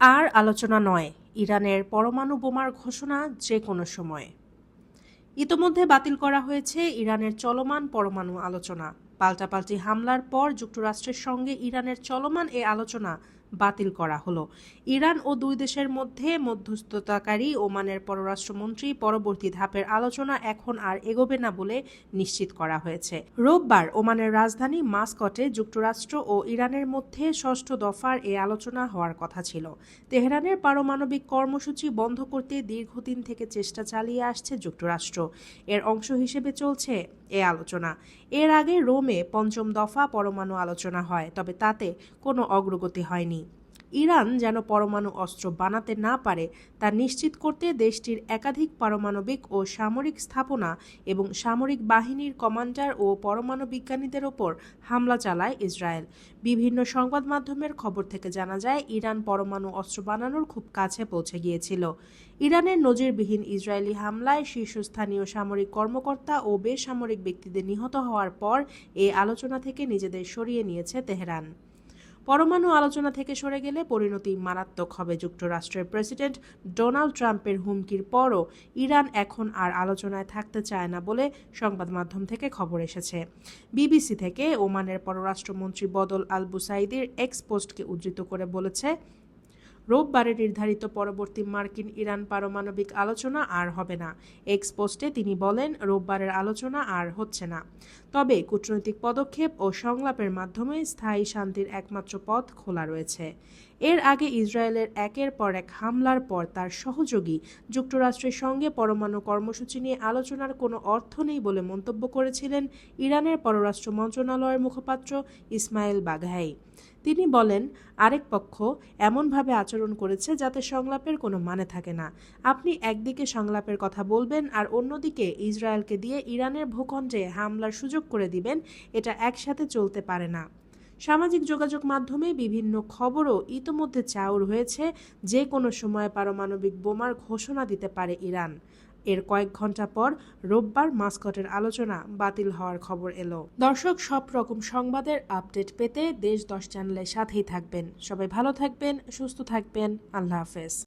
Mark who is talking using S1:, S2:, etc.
S1: আর আলোচনা নয়, ইরানের পরমাণু বোমার ঘোষণা যে কোনো সময়। ইতোমধ্যে বাতিল করা হয়েছে ইরানের চলমান পরমাণু আলোচনা। পাল্টাপাল্টি হামলার পর যুক্তরাষ্ট্রের সঙ্গে ইরানের চলমান এ আলোচনা বাতিল করা হলো। ইরান ও দুই দেশের মধ্যে মধ্যস্থতাকারী ওমানের পররাষ্ট্রমন্ত্রী পরবর্তী ধাপের আলোচনা এখন আর এগোবে না বলে নিশ্চিত করা হয়েছে। রোববার ওমানের রাজধানী মাস্কটে যুক্তরাষ্ট্র ও ইরানের মধ্যে ষষ্ঠ দফার এ আলোচনা হওয়ার কথা ছিল। তেহরানের পারমাণবিক কর্মসূচি বন্ধ করতে দীর্ঘদিন থেকে চেষ্টা চালিয়ে আসছে যুক্তরাষ্ট্র। এর অংশ হিসেবে চলছে এ আলোচনা। এর আগে রোমে পঞ্চম দফা পরমাণু আলোচনা হয়, তবে তাতে কোনো অগ্রগতি হয়নি। ইরান যেন পরমাণু অস্ত্র বানাতে না পারে, তা নিশ্চিত করতে দেশটির একাধিক পারমাণবিক ও সামরিক স্থাপনা এবং সামরিক বাহিনীর কমান্ডার ও পরমাণু বিজ্ঞানীদের ওপর হামলা চালায় ইসরায়েল। বিভিন্ন সংবাদ মাধ্যমের খবর থেকে জানা যায়, ইরান পরমাণু অস্ত্র বানানোর খুব কাছে পৌঁছে গিয়েছিল। ইরানের নজিরবিহীন ইসরায়েলি হামলায় শীর্ষস্থানীয় সামরিক কর্মকর্তা ও বেসামরিক ব্যক্তিদের নিহত হওয়ার পর এ আলোচনা থেকে নিজেদের সরিয়ে নিয়েছে তেহরান। পরমাণু আলোচনা থেকে সরে গেলে পরিণতি মারাত্মক হবে। যুক্তরাষ্ট্রের প্রেসিডেন্ট ডোনাল্ড ট্রাম্পের হুমকির পরও ইরান এখন আর আলোচনায় থাকতে চায় না বলে সংবাদ মাধ্যম থেকে খবর এসেছে। বিবিসি থেকে ওমানের পররাষ্ট্রমন্ত্রী বদল আল বুসাইদির এক্স পোস্টকে উদ্ধৃত করে বলেছে রোববারে নির্ধারিত পরবর্তী মার্কিন ইরান পারমাণবিক আলোচনা আর হবে না। এক্স পোস্টে তিনি বলেন, রোববারের আলোচনা আর হচ্ছে না। তবে কূটনৈতিক পদক্ষেপ ও সংলাপের মাধ্যমে স্থায়ী শান্তির একমাত্র পথ খোলা রয়েছে। এর আগে ইসরায়েলের একের পর এক হামলার পর তার সহযোগী যুক্তরাষ্ট্রের সঙ্গে পরমাণু কর্মসূচি নিয়ে আলোচনার কোনো অর্থ নেই বলে মন্তব্য করেছিলেন ইরানের পররাষ্ট্র মন্ত্রণালয়ের মুখপাত্র ইসমাইল বাঘাই। তিনি বলেন, আরেক পক্ষ এমনভাবে আচরণ করেছে যাতে সংলাপের কোনো মানে থাকে না। আপনি একদিকে সংলাপের কথা বলবেন আর অন্যদিকে ইসরায়েলকে দিয়ে ইরানের ভূখণ্ডে হামলার সুযোগ করে দিবেন, এটা একসাথে চলতে পারে না। সামাজিক যোগাযোগ মাধ্যমে বিভিন্ন খবরও ইতোমধ্যে চাউর হয়েছে, যে কোনো সময় পারমাণবিক বোমার ঘোষণা দিতে পারে ইরান। এর কয়েক ঘণ্টা পর রোববার মাস্কটের আলোচনা বাতিল হওয়ার খবর এলো। দর্শক, সব রকম সংবাদের আপডেট পেতে দেশ দশ চ্যানেলের সাথেই থাকবেন। সবাই ভালো থাকবেন, সুস্থ থাকবেন। আল্লাহ হাফেজ।